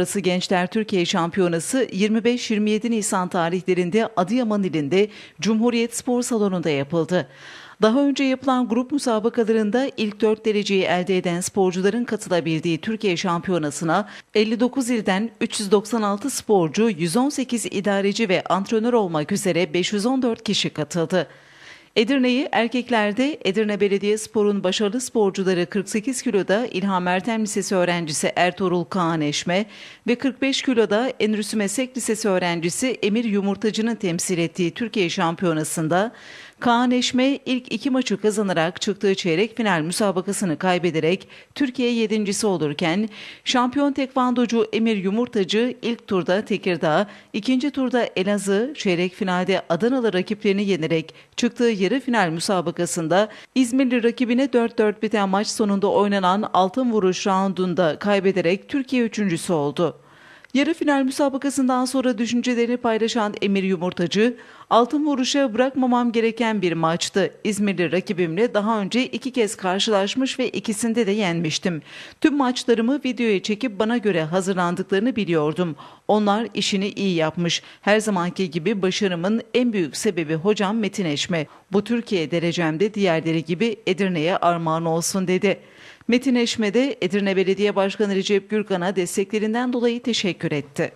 Arası Gençler Türkiye Şampiyonası 25-27 Nisan tarihlerinde Adıyaman ilinde Cumhuriyet Spor Salonu'nda yapıldı. Daha önce yapılan grup müsabakalarında ilk 4 dereceyi elde eden sporcuların katılabildiği Türkiye Şampiyonası'na 59 ilden 396 sporcu, 118 idareci ve antrenör olmak üzere 514 kişi katıldı. Edirne'yi erkeklerde Edirne Belediyespor'un başarılı sporcuları 48 kiloda İlham Ertem Lisesi öğrencisi Ertuğrul Kaan Eşme ve 45 kiloda Endüstri Meslek Lisesi öğrencisi Emir Yumurtacı'nın temsil ettiği Türkiye Şampiyonası'nda Kaan Eşme ilk iki maçı kazanarak çıktığı çeyrek final müsabakasını kaybederek Türkiye yedincisi olurken şampiyon tekvandocu Emir Yumurtacı ilk turda Tekirdağ, ikinci turda Elazığ, çeyrek finalde Adanalı rakiplerini yenerek çıktığı yarı final müsabakasında İzmirli rakibine 4-4 biten maç sonunda oynanan altın vuruş raundunda kaybederek Türkiye üçüncüsü oldu. Yarı final müsabakasından sonra düşüncelerini paylaşan Emir Yumurtacı, altın vuruşa bırakmamam gereken bir maçtı. İzmirli rakibimle daha önce iki kez karşılaşmış ve ikisinde de yenmiştim. Tüm maçlarımı videoya çekip bana göre hazırlandıklarını biliyordum. Onlar işini iyi yapmış. Her zamanki gibi başarımın en büyük sebebi hocam Metin Eşme. Bu Türkiye derecemde diğerleri gibi Edirne'ye armağan olsun dedi. Metin Eşme de Edirne Belediye Başkanı Recep Gürkan'a desteklerinden dolayı teşekkür etti.